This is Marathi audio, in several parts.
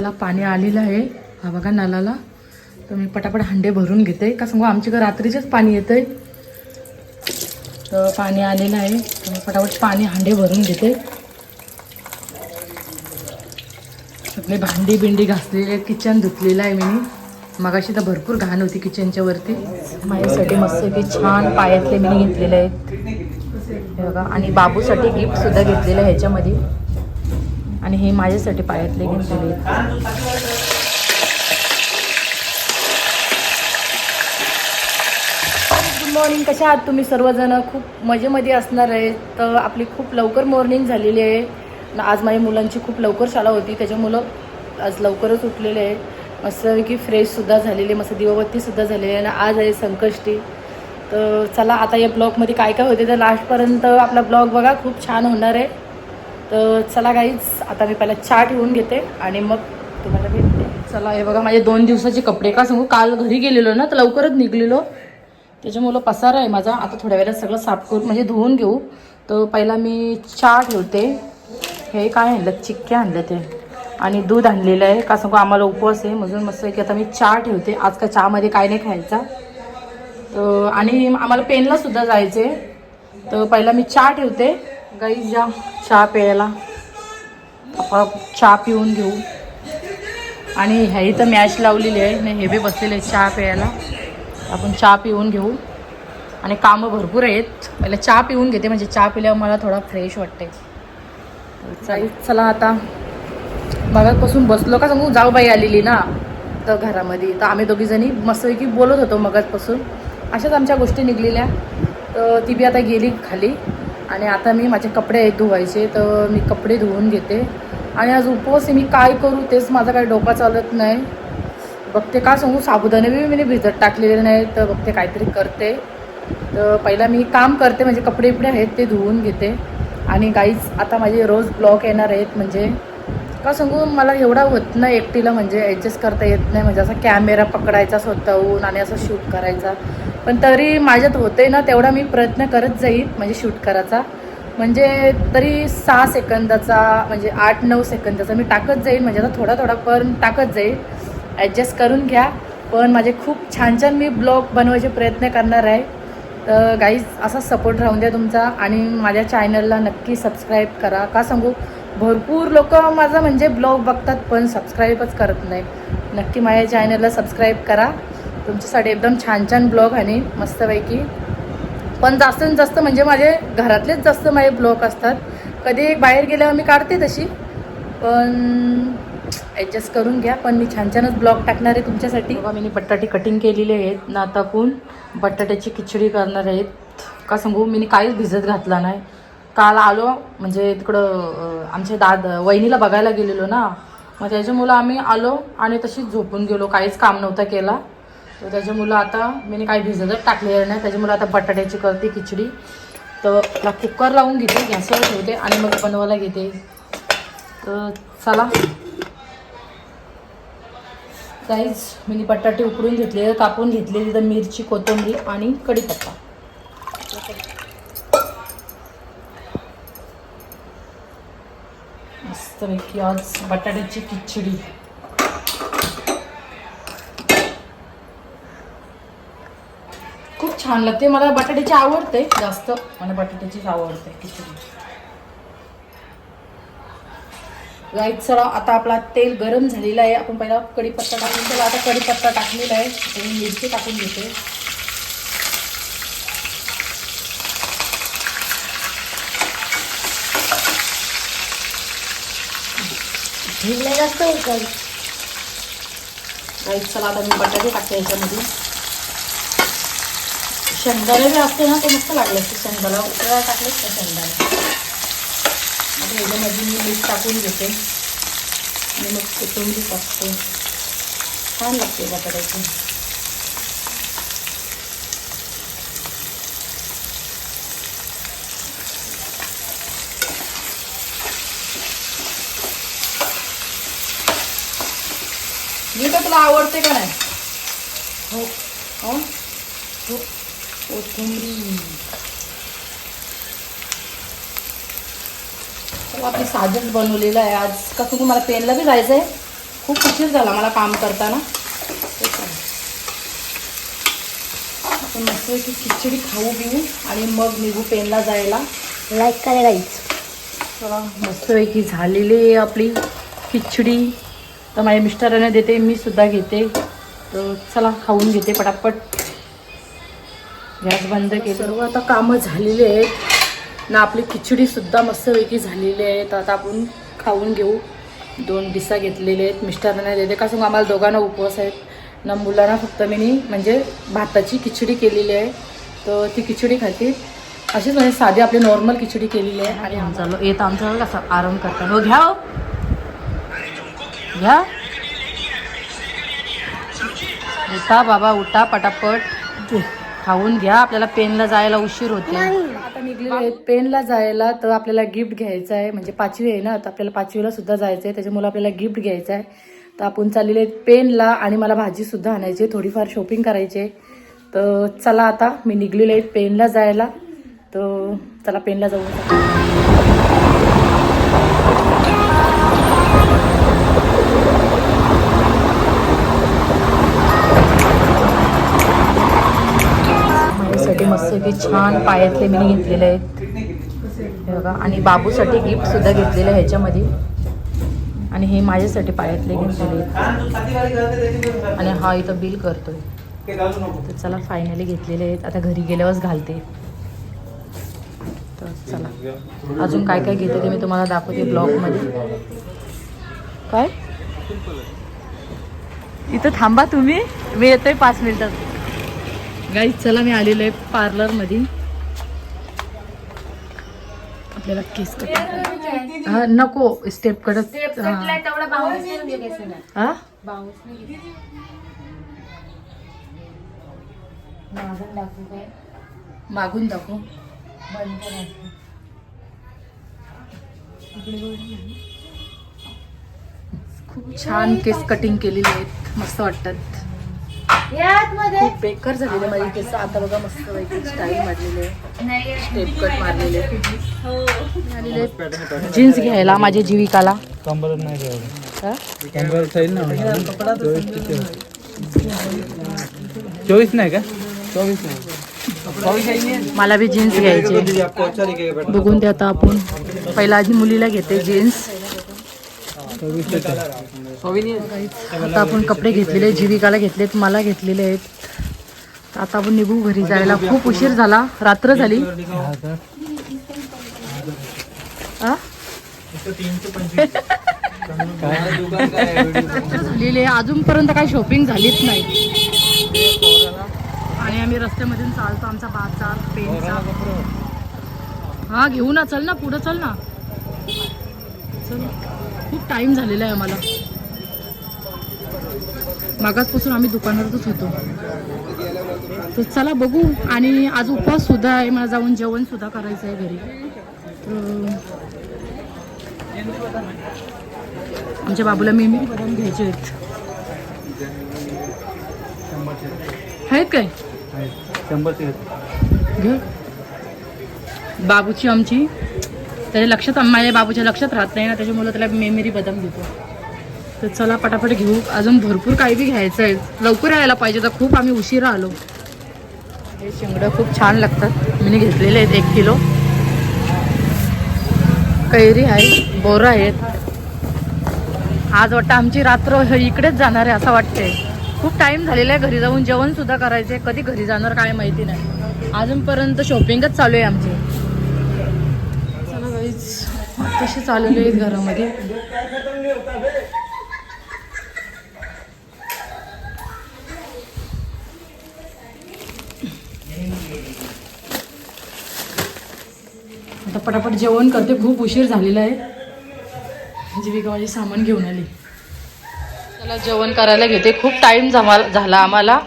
नळाला पाणी आलेलं आहे. हा बघा नळाला. तर मी पटापट हांडे भरून घेते. का सांगू आमच्या घर रात्रीचेच पाणी येतंय. तर पाणी आलेलं आहे. तर मी पटापट पाणी हांडे भरून घेते. सगळे भांडी बिंडी घासलेले किचन धुतलेलं आहे मी मगाशी तर भरपूर घाण होती किचनच्या वरती. माझ्यासाठी मस्त की छान पायातले मी घेतलेले आहेत. बघा. आणि बाबूसाठी गिफ्ट सुद्धा घेतलेलं आहे ह्याच्यामध्ये. आणि हे माझ्यासाठी पायातले घेतलेले गुड मॉर्निंग कशा आहात तुम्ही सर्वजण? खूप मजेमध्ये असणार आहे. तर आपली खूप लवकर मॉर्निंग झालेली आहे. न आज माझ्या मुलांची खूप लवकर शाळा होती. त्याच्यामुळं आज लवकरच उठलेले आहे मस्तपैकी फ्रेशसुद्धा झालेली मस्त दिवाबत्तीसुद्धा झालेली आहे आणि आज आहे संकष्टी. तर चला आता या ब्लॉगमध्ये काय काय होते तर लास्टपर्यंत आपला ब्लॉग बघा. खूप छान होणार आहे. तर चला गाईच आता मी पहिला चहा ठेवून घेते आणि मग तुम्हाला भेटते. चला हे बघा माझे दोन दिवसाचे कपडे. का सांगू काल घरी गेलेलो ना तर लवकरच निघलेलो. त्याच्यामुळं पसारा आहे माझा. आता थोड्या वेळात सगळं साफ करून म्हणजे धुवून घेऊ. तर पहिला मी चहा ठेवते. हे काय आणलं? चिक्के आणलं ते. आणि दूध आणलेलं आहे. का सांगू आम्हाला उपवास आहे. म्हणून मस्त आहे की आता मी चहा ठेवते. आज का चहामध्ये काय नाही खायचा. तर आणि आम्हाला पेनला सुद्धा जायचे तर पहिला मी चहा ठेवते. गाई जा चहा प्यायला. आपण चहा पिऊन घेऊ. आणि ह्या इथं मॅच लावलेली आहे. नाही हे बी बसलेले आहेत चहा प्यायला. आपण चहा पिऊन घेऊ. आणि कामं भरपूर आहेत. पहिला चहा पिऊन घेते. म्हणजे चहा पिल्यावर मला थोडा फ्रेश वाटते चालेल चला आता. मगापासून बसलो का सांगू? जाऊबाई आलेली ना. तर घरामध्ये. तर आम्ही दोघीजणी मस्तपैकी बोलत होतो मगाचपासून. अशाच आमच्या गोष्टी निघलेल्या. तर ती बी आता गेली खाली. आणि आता मी माझे कपडे आहेत धुवायचे तर मी कपडे धुवून घेते. आणि आज उपवास मी काय करू तेच माझा काही डोका चालत नाही. बघते का सांगू साबुदाणे बी मी भिजत टाकलेले नाही तर बघते काहीतरी करते. तर पहिला मी काम करते म्हणजे कपडे बिपडे आहेत ते धुवून घेते. आणि गाईच आता माझे रोज ब्लॉक येणार आहेत म्हणजे का सांगू मला एवढा होत नाही एकटीला म्हणजे ॲडजस्ट करता येत नाही म्हणजे असा कॅमेरा पकडायचा स्वतःहून आणि असं शूट करायचा. पण तरी माझ्यात होते ना तेवढा मी प्रयत्न करत जाईल म्हणजे शूट करायचा. म्हणजे तरी सहा सेकंदाचा म्हणजे आठ नऊ सेकंदाचा मी टाकत जाईल म्हणजे आता थोडा थोडा पण टाकत जाईल. ॲडजस्ट करून घ्या. पण माझे खूप छान छान मी ब्लॉग बनवायचे प्रयत्न करणार आहे. तर गाईज असा सपोर्ट राहून द्या तुमचा आणि माझ्या चॅनलला नक्की सबस्क्राईब करा. का सांगू? भरपूर लोक माझा म्हणजे ब्लॉग बघतात पण सबस्क्राईबच करत नाही. नक्की माझ्या चॅनलला सबस्क्राईब करा. तुमच्यासाठी एकदम छान छान ब्लॉग आणि मस्तपैकी. पण जास्तीत जास्त म्हणजे माझे घरातलेच जास्त माझे ब्लॉग असतात. कधी बाहेर गेल्यावर मी काढते तशी. पण ॲडजस्ट करून घ्या. पण मी छान छानच ब्लॉग टाकणार आहे तुमच्यासाठी. बघा मी बटाटे कटिंग केलेले आहेत. ना टाकून बटाट्याची खिचडी करणार आहेत. का सांगू? मी काहीच भिजत घातला नाही. काल आलो म्हणजे तिकडं आमच्या दाद वहिनीला बघायला गेलेलो ना. मग त्याच्यामुळं आम्ही आलो आणि तशीच झोपून गेलो. काहीच काम नव्हता केला. तर त्याच्यामुळं आता मी काही भिजतच टाकलेलं नाही. त्याच्यामुळं आता बटाट्याची करते खिचडी. तर ला कुकर लावून घेते गॅसवर ठेवते आणि मग बनवायला घेते. तर चला. काहीच मी बटाटे उकडून घेतले कापून घेतले तर मिरची कोथिंबीर आणि कढीपत्ता. मस्तपैकी आज बटाट्याची खिचडी खूप छान लागते मला बटाट्याची आवडते जास्त. मला बटाट्याचीच आवडते. खिचडी राईट सर आता आपला तेल गरम झालेला आहे. आपण पहिला कढीपत्ता टाकून त्याला आता कढीपत्ता टाकलेला आहे. मी मिरची टाकून घेते. जास्त होत राईट चला आता मी बटाटे टाकते याच्यामध्ये. शेंगदाणे जे असते ना ते मस्त लागले असते शेंगदाणा. उकळा टाकले त्या शेंगदाणे? आता ह्याच्यामध्ये मी मीठ टाकून घेते. आणि मग कोथिंबीर टाकते. छान लागते बटाट्याची मी तर तुला आवडते का नाही? हो. हो? हो. कोथिंबीर. चला आपली साजच बनवलेलं आहे आज. कसं तुम्हाला पेनला बी जायचं आहे? खूप उशीर झाला मला काम करताना. आपण मस्त की खिचडी खाऊ पिऊ आणि मग निघू पेनला जायला. लाईक करा गाईच चला मस्तपैकी झालेली आहे आपली खिचडी. तर माझ्या मिस्टरांना देते मी सुद्धा घेते. तर चला खाऊन घेते पटापट. गॅस बंद केली. सर्व आता कामं झालेली आहेत. ना आपली खिचडीसुद्धा मस्तपैकी झालेली आहे. तर आता आपण खाऊन घेऊ. दोन डिसा घेतलेले आहेत. मिस्टरांना देते का सांगू आम्हाला दोघांना उपवास आहेत. ना मुलांना फक्त मी म्हणजे भाताची खिचडी केलेली आहे. तर ती खिचडी खाते. अशीच म्हणजे साधी आपली नॉर्मल खिचडी केलेली आहे. आणि आमचा येत आमचा कसा आराम करता हो घ्या हो. घ्या. उठा बाबा उठा पटापट. खाऊन घ्या आपल्याला पेनला जायला उशीर होते आता निघलेले आहेत. पेनला जायला तर आपल्याला गिफ्ट घ्यायचं आहे. म्हणजे पाचवी आहे ना तर आपल्याला पाचवीला सुद्धा जायचं आहे. त्याच्यामुळे आपल्याला गिफ्ट घ्यायचं आहे. तर आपण चाललेले आहेत पेनला आणि मला भाजी सुद्धा आणायची आहे, थोडीफार शॉपिंग करायची आहे. तर चला आता मी निघलेले आहेत पेनला जायला. तर चला पेनला जाऊ माझ्यासाठी छान पायातले मी घेतलेले आहेत. हे बघा आणि बाबूसाठी गिफ्ट सुद्धा घेतलेलं आहे ह्याच्यामध्ये. आणि हे माझ्यासाठी पायातले घेतलेले आहेत. आणि हा इथं बिल करतोय. तर चला फायनली घेतलेले आहेत. आता घरी गेल्यावरच घालते. तर चला. अजून काय काय घेते ते मी तुम्हाला दाखवते ब्लॉगमध्ये काय? इथं थांबा तुम्ही. मी येतोय पाच मिनिटात गाईज चला मी आलेलो आहे पार्लरमध्ये आपल्याला केस कट हा नको स्टेप. हा. नाही मागून दाखवू. खूप छान केस कटिंग केलेली आहेत. मस्त वाटतात. खूप बेकार झालेले माझे केस आता बघा मस्त पैकी स्टाईल मारलेले नाही स्टेप कट मारलेले जीन्स घ्यायला माझ्या जीविकाला. कंबर नाही? कंबर सैल ना चोवीस नाही का? चोवीस नाही. मला बी जीन्स घ्यायचे. बघून ते आता आपण. पहिला आधी मुलीला घेते जीन्स आता आपण कपडे घेतलेले जीविकाला घेतलेत मला घेतलेले आहेत. आता आपण निघू घरी जायला. खूप उशीर झाला. रात्र झाली. आ? झालेली आहे. अजूनपर्यंत काही शॉपिंग झालीच नाही. आणि आम्ही रस्त्यामधून चालतो. आमचा बाजार पेनचा. हा घेऊ ना चल ना. पुढं चल ना. चल. खूप टाइम झालेला आहे आम्हाला. मागासपासून आम्ही दुकानातच होतो. तर चला बघू. आणि आज उपवास सुद्धा आहे. मला जाऊन जेवण सुद्धा करायचं आहे घरी. तर आमच्या बाबूला मी बदाम घ्यायचे आहेत. आहेत काय? शंभर घे. बाबूची आमची. त्याच्या लक्षात माझ्या बाबूच्या लक्षात राहत नाही ना. त्याच्यामुळे त्याला मेमेरी बदाम देतो. तर चला पटापट घेऊ. अजून भरपूर काही बी घ्यायचं आहे. लवकर यायला पाहिजे तर खूप आम्ही उशीर आलो. हे शेंगडं खूप छान लागतात. मी घेतलेले आहेत एक किलो. कैरी आहे बोरं आहेत. आज वाटतं आमची रात्र इकडेच जाणार आहे असं वाटतंय. खूप टाईम झालेला आहे घरी जाऊन. जेवणसुद्धा करायचं आहे कधी घरी जाणार काय माहिती नाही. अजूनपर्यंत शॉपिंगच चालू आहे आमची. चला गाईज कशी चालवली आहेत घरामध्ये. पटापट जेवण करते. खूप उशीर झालेला आहे. म्हणजे जीविका माझी सामान घेऊन आली. त्याला जेवण करायला घेते. खूप टाईम जमा झाला आम्हाला.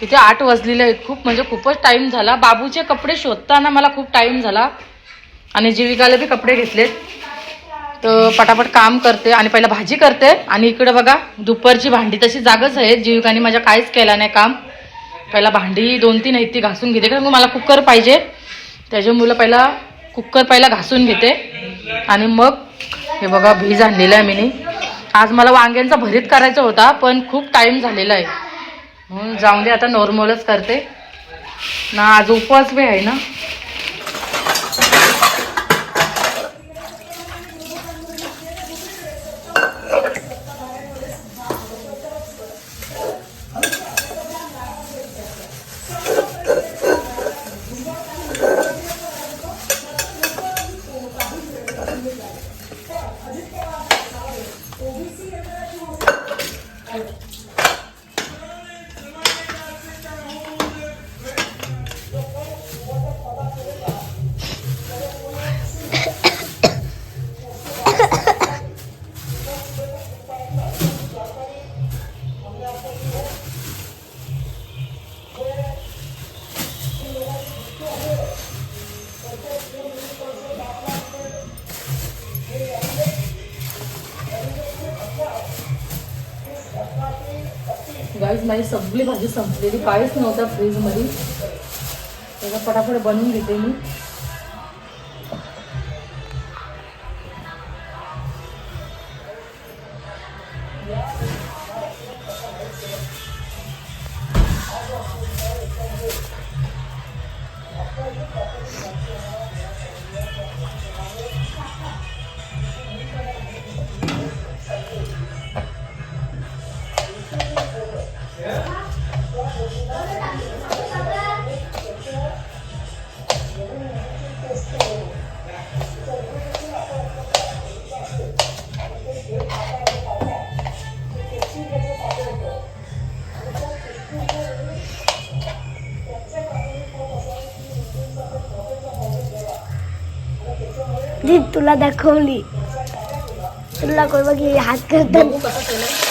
किती आठ वाजलेले आहेत. खूप म्हणजे खूपच टाईम झाला. बाबूचे कपडे शोधताना मला खूप टाईम झाला. आणि जीविकाला बी कपडे घेतलेत तर पटापट काम करते आणि पहिला भाजी करते. आणि इकडे बघा दुपारची भांडी. तशी जागच आहे. जीविकाने माझ्या काहीच केला नाही काम. पहिला भांडी दोन तीन आहेत ती घासून घेते. कारण मला कुकर पाहिजे. त्याच्यामुळं पहिला कुकर पहिला घासून घेते. आणि मग हे बघा भीज आणलेलं आहे मीने. आज मला वांग्यांचा भरीत करायचा होता पण खूप टाईम झालेला आहे. म्हणून जाऊन दे आता नॉर्मलच करते. ना आज उपवास बी आहे ना. गाईज माझी सगळी भाजी संपलेली. काहीच नव्हता फ्रीजमध्ये त्याचा फटाफट बनवून घेते मी. ती तुला दाखवली. तुला कोण बघ हात करतात?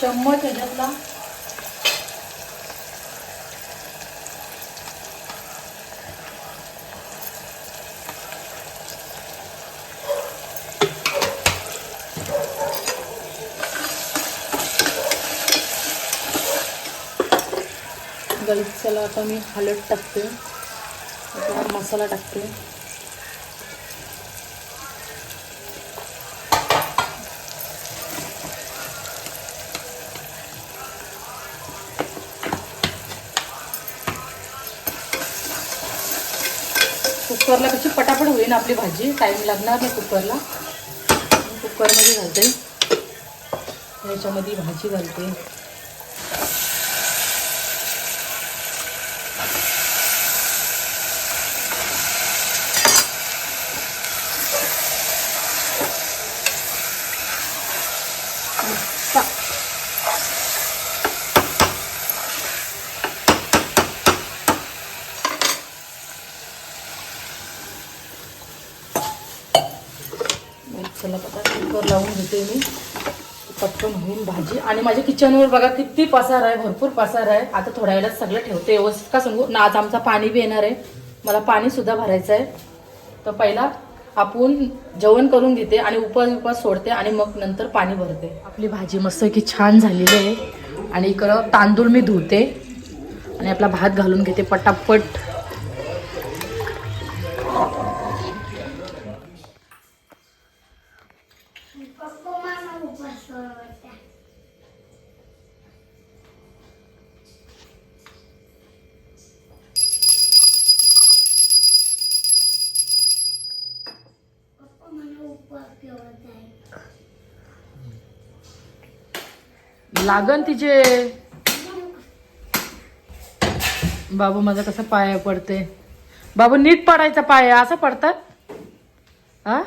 चम्मच ह्याच्यातला. चला आता मी हलद टाकते. मसाला टाकते. कुकरला कशी पटापट होईल आपली भाजी. टाईम लागणार नाही कुकरला. कुकरमध्ये घालते. याच्यामध्ये भाजी घालते. चला आता कुकर लावून घेते मी. पटकन होईल भाजी. आणि माझ्या किचनवर बघा किती पसार आहे भरपूर पसार आहे. आता थोड्या वेळात सगळं ठेवते. व्यवस्थित का सांगू? ना आज आमचा पाणी बी येणार आहे. मला पाणीसुद्धा भरायचं आहे. तर पहिला आपण जेवण करून घेते आणि उपास उपास सोडते आणि मग नंतर पाणी भरते. आपली भाजी मस्त की छान झालेली आहे. आणि इकडं तांदूळ मी धुते. आणि आपला भात घालून घेते पटापट. लागन तिचे. बाबू माझा कसा पाय पडते बाबू नीट पडायचा पाय असं पडतात? हा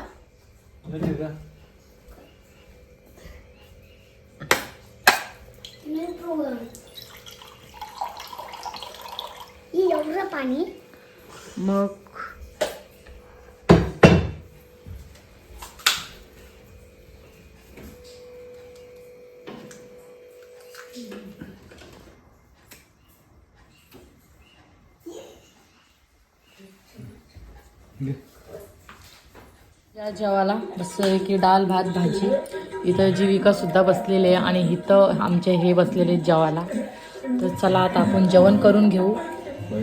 पाणी? मग? त्या जेवाला बस की डाळ भात भाजी. इथं जीविकासुद्धा बसलेली आहे आणि इथं आमचे हे बसलेले आहेत जेवाला तर चला आता आपण जेवण करून घेऊ. पर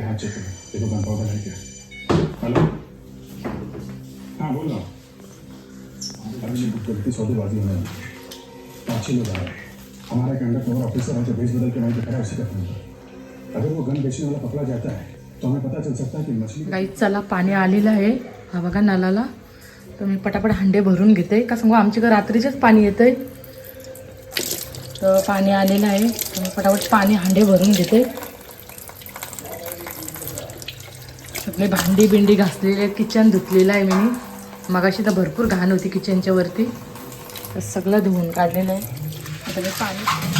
हाथ चेक करो देखो गन पाउडर है क्या हेलो. हाँ बोल रहा हूँ गलती सौदेबाजी होने लगी पाँच छह लोग आ रहे हमारा एक अंडर कवर ऑफिसर है जो भेज बदल के वहीं पे खड़ा है उसी का फोन अगर वो गन बेचने वाला पकड़ा जाता है तो हमें पता चल सकता है कि मछली का चला पाणी आलेलं आहे. हा बघा नालाला. तर मी पटापट हंडे भरून घेते. का सांगू आमच्या घरी रात्रीचेच पाणी येतंय. तर पाणी आलेलं आहे. तर मी पटापट पाणी हांडे भरून घेते. सगळे भांडी बिंडी घासलेले किचन धुतलेलं आहे मी. मगाशी तर भरपूर घाण होती किचनच्या वरती. तर सगळं धुवून काढलेलं आहे. आता मी पाणी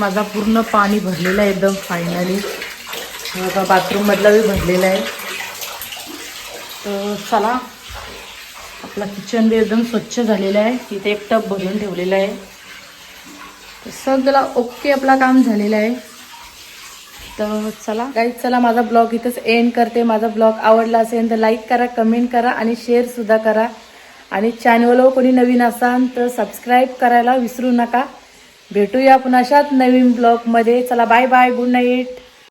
माझा पूर्ण पाणी भरलेलं आहे एकदम फायनली माझा बाथरूममधला बी भरलेला आहे. तर चला आपला किचन बी एकदम स्वच्छ झालेला आहे. तिथे एक टब भरून ठेवलेला आहे. तर सगळं ओके आपला काम झालेलं आहे. तर चला गाईज चला माझा ब्लॉग इथंच एंड करते. माझा ब्लॉग आवडला असेल तर लाईक करा कमेंट करा आणि शेअरसुद्धा करा. आणि चॅनलवर कोणी नवीन असाल तर सबस्क्राईब करायला विसरू नका. भेटूया पुन्हा अशाच नवीन ब्लॉगमध्ये चला बाय बाय गुड नाईट